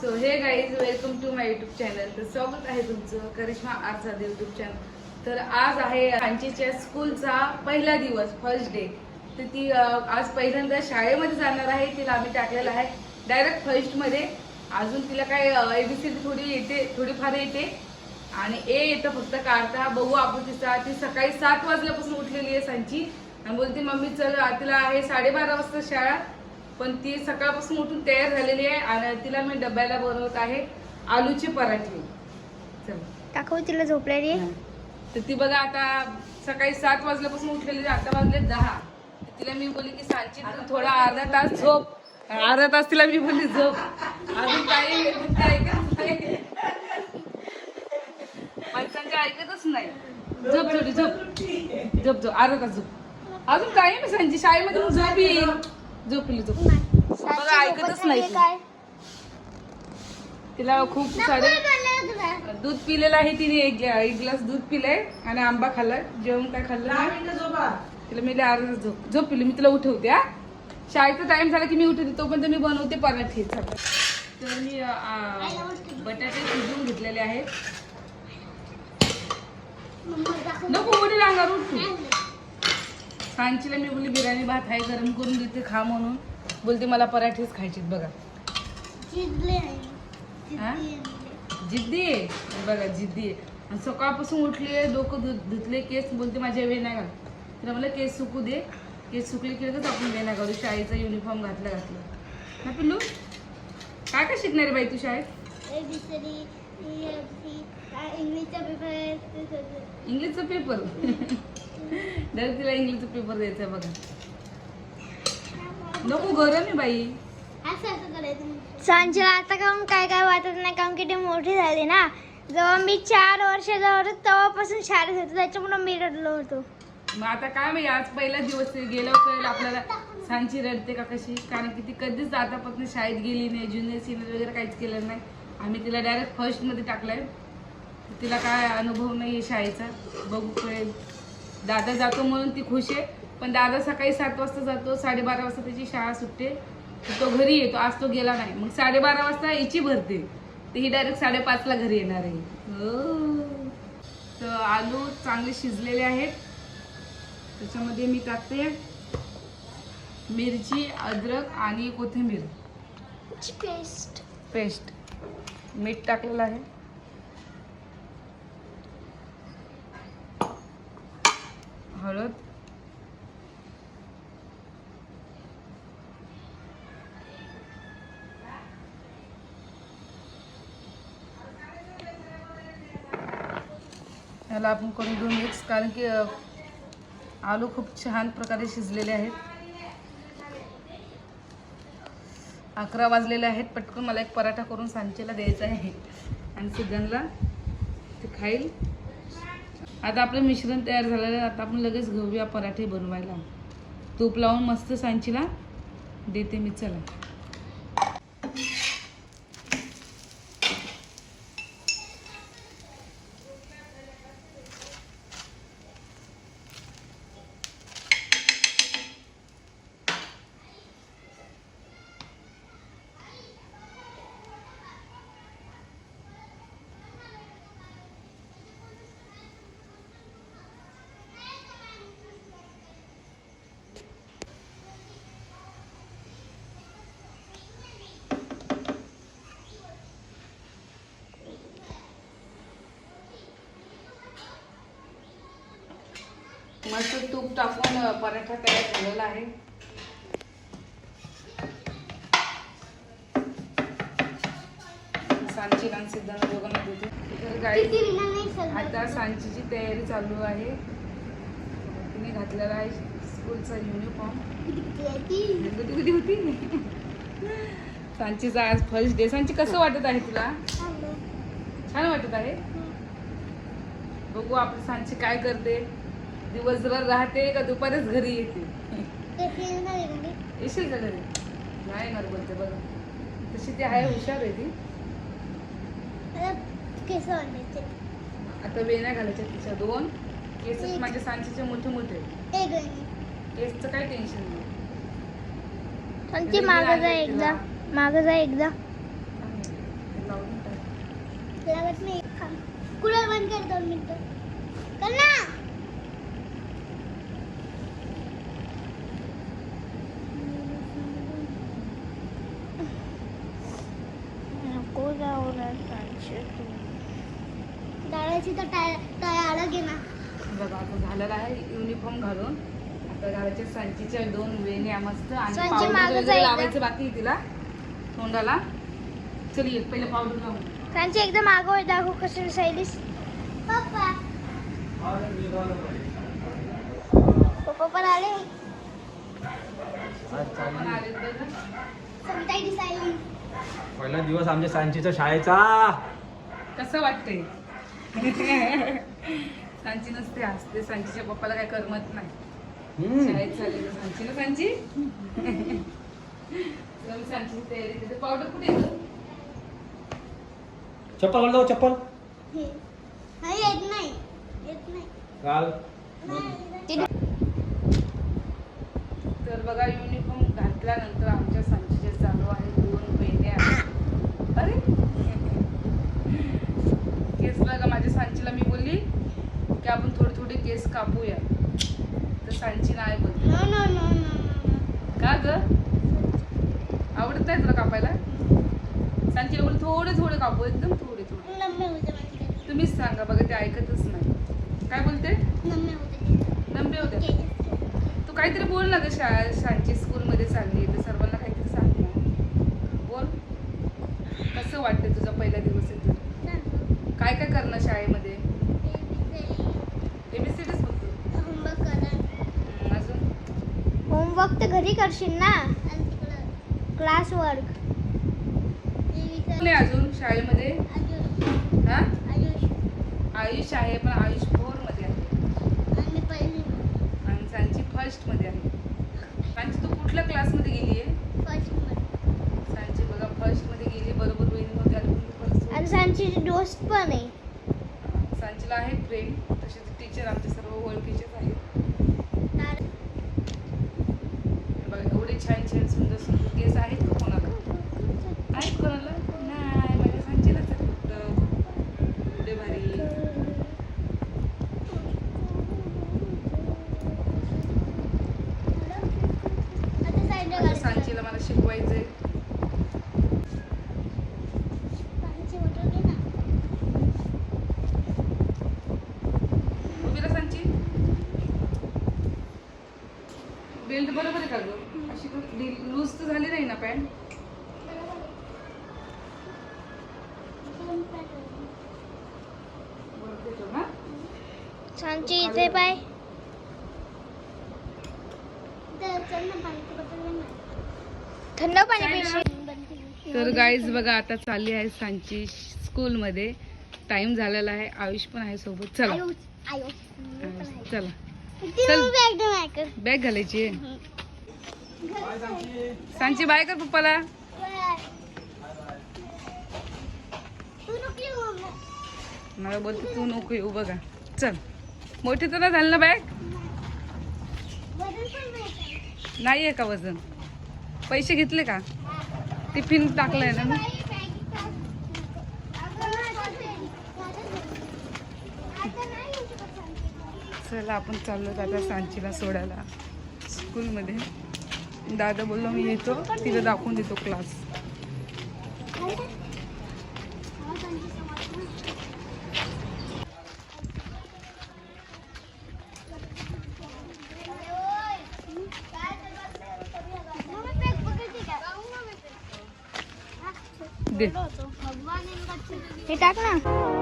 So hey guys welcome to my YouTube channel तर स्वागत आहे तुमचं करिश्मा आरचा युट्यूब चॅनल तर आज आहे सांचीच्या स्कूलचा पहिला दिवस फर्स्ट डे तर ती आज पहिल्यांदा शाळेमध्ये जाणार आहे तिला आम्ही टाकलेलं आहे. डायरेक्ट फर्स्टमध्ये अजून तिला काय ए बी सी थोडी येते थोडीफार येते. आणि ए येतं फक्त काढता. बघू आपण तिचा ती सकाळी सात वाजल्यापासून उठलेली आहे सांची. आणि बोलते मम्मी चल तिला आहे साडेबारा वाजता शाळा. पण ती सकाळपासून उठून तयार झालेली आहे आणि तिला मी डब्याला बनवत आहे आलूचे पराठे. चल. दाखव तिला झोपलेली तर ती बघा आता सकाळी सात वाजल्यापासून उठलेली आहे, आता वाजले दहा. तर तिला मी बोलली की सांची तू थोडा अर्धा तास झोप. अर्धा तास तिला मी बोलली झोप. अजून काही ती ऐकत नाही. माणसांच्या ऐकतच नाही. झोप थोडी झोप. झोप झोप. अर्धा तास झोप. अजून काही नाही सांची शाळेमध्ये मग झोप येईल. झोपली झोप बघा ऐकतच नाही ती. काय? तिला खूप सारे दूध पिलेलं आहे तिने एक एक ग्लास दूध पिलंय आणि आंबा खाल्लाय. जेवण काय खाल्लं तिला मी अर्धा झोप झोप पिली मी तिला उठवते हा. शाळेचा टाइम झाला की मी उठवते. तोपर्यंत मी बनवते पराठे. तर मी बटाटे शिजवून घेतलेले आहेत. नको उडी अंगावर उठू सांचीला मी बोलली बिर्याणी भात आहे गरम करून देते खा म्हणून. बोलते मला पराठेच खायचे बघा. हा? जिद्दी आहे? बघा जिद्दी आहे. आणि सकाळपासून उठली आहे डोकं धु धुतले केस बोलते माझ्या वेण्या घाल. तिला म्हणलं केस सुकू दे. केस सुकले की लगेच आपण वेण्या घालू. शाळेचा युनिफॉर्म घातला घातलं. ना पिल्लू? काय काय शिकणार आहे बाई तू शाळेत? इंग्लिशचा पेपर इंग्लिशचा पेपर डायरेक्ट तिला इंग्लिशचा पेपर द्यायचा आहे बघा. नको गरम आहे बाई. सांजीला आता काहून काय काय वाटत नाही कारण की ती मोठी झाली ना. जेव्हा मी चार वर्षाचा होतो तेव्हापासून शाळेत होतो त्याच्यामुळे मी रडलो होतो. मग आता काय माहिती आज पहिला दिवस गेल्यावर कळेल आपल्याला सांची रडते का कशी? कारण की ती कधीच आतापासून शाळेत गेली नाही ज्युनियर सिनियर वगैरे काहीच केलं नाही. आम्ही तिला डायरेक्ट फर्स्टमध्ये टाकलंय. तिला काय अनुभव नाही आहे शाळेचा. बघू कळेल. दादा जातो म्हणून ती खुश आहे. पण दादा सकाळी सात वाजता जातो साडेबारा वाजता त्याची शाळा सुटते. तो घरी येतो आज तो गेला नाही. मग साडेबारा वाजता हिची भरते. तर ही डायरेक्ट साडेपाचला घरी येणार आहे. हो. तर आलू चांगले शिजलेले आहेत. त्याच्यामध्ये मी टाकते मिरची अद्रक आणि कोथिंबीर. पेस्ट पेस्ट मीठ टाकलेलं आहे. हळद. याला आपण करून घेऊ मिक्स कारण की आलू खूप छान प्रकारे शिजलेले आहेत. अकरा वाजलेले आहेत पटकन मला एक पराठा करून सांचेला द्यायचा आहे. आणि सिद्धनला ते खाईल. आता आपलं मिश्रण तयार झालेलं आहे. आता आपण लगेच घेऊया पराठे बनवायला. तूप लावून मस्त सांचीला देते मी. चला. मस्त तूप टाकून पराठा तयार झालेला आहे. सांची आणि सिद्धांत दोघांना देते. तर आता सांचीची तयारी चालू आहे. तिने घातलेला आहे स्कूलचा युनिफॉर्म कुठे कुठे होती? सांचीचा आज फर्स्ट डे सांची कसं वाटत आहे तुला? छान वाटत आहे? बघू आपली सांची काय करते. दिवसभर राहते का दुपारीच घरी येते? येशील का घरी? नाही येणार बोलते बघा. तशी ती आहे हुशार आहे ती. केस वाढायचे आता वेण्या घालायच्या तिच्या दोन. केस माझ्या सांचीचे मोठे मोठे केसचं काय टेन्शन नाही. मागं जा एकदा. मागं जा एकदा. नाही कूलर बंद कर दोन मिनिटं? कर ना नको जाऊ डाळाची तर टाय टाय अलग आहे ना. बघा आता झालेला आहे युनिफॉर्म घालून. आता घालायचे सांचीच्या दोन वेण्या मस्त. आणि पावडर? लावायचं बाकी तिला तोंडाला. चल ये पहिले पावडर लावू. त्यांची एकदम आगोळ दाखव कसं दिसायलीस. पप्पा. पप्पा पण आले. पहिला दिवस आमच्या सांचीचा शाळेचा. कसं वाटतंय? सांची नसते हसते सांचीच्या पप्पाला काय करमत नाही. शाळेत चालली तर सांची ना सांची? तर सांचीची तयारी तिथे पावडर कुठे आहे गं? चप्पल घाल चप्पल. नाही येत नाही. येत नाही. घाल. तर बघा युनिफॉर्म घातल्यानंतर आमच्या सांचीचे चालू आहे दोन महिने अरे केस बघा माझ्या सांचीला मी बोलली की आपण थोडे थोडे केस कापूया तर सांची नाही बोलली नो नो नो नो का ग? आवडत नाही तुला कापायला? सांचीला बोल थोडे थोडे कापू एकदम थोडे थोडे. तुम्हीच सांगा बघा ते ऐकतच नाही. काय बोलते? नम्मे होते नंबे होते? तू काहीतरी बोल ना ग शाळा सांची स्कूलमध्ये चालली तर सर्वांना काहीतरी सांग ना. बोल. कसं वाटतं तुझा पहिला दिवस तर काय काय करणं शाळेमध्ये? एबीसीडीच अजून होमवर्क तर घरी करशील ना? क्लास वर्क नाही अजून शाळेमध्ये? हा? आयुष. आहे पण आयुष फोरमध्ये. आहे आणि सांची फर्स्टमध्ये आहे. सांची तू कुठल्या क्लासमध्ये गेली आहे? सांची बघा फर्स्टमध्ये गेली बरोबर वहिनी होती? आणि आणि सांची दोस्त पण आहे. सांचीला आहे फ्रेंड तसेच टीचर आमचे सर्व ओळखीचेच आहेत. बघा एवढे छान छान सुंदर सुंदर केस आहेत का कोणाला? आहेत कोणाला? नाही माझ्या आहेत फक्त. एवढे भारी. सांचीला मला शिकवायचंय. बेल्ट बरोबर आहे का गं? अशी लूज तर झाली नाही ना पॅन्ट? सांची इथे पाय. थंड पाणी तर गाईज बघा आता चालली आहे सांची स्कूलमध्ये. टाइम झालेला आहे. आयुष पण आहे सोबत. चला. आयुष, चला. बॅग घालायची. सांची बाय कर पप्पाला. मला बोलते तू नको येऊ बघा. चल. मोठी तर नाही झाली ना बॅग नाही आहे. का वजन? पैसे घेतले का? टिफिन टाकलंय ना चला आपण चाललो दादा सांचीला सोडायला. स्कूलमध्ये. दादा बोललो मी येतो. तिला दाखवून देतो क्लास. दे. हे टाक ना.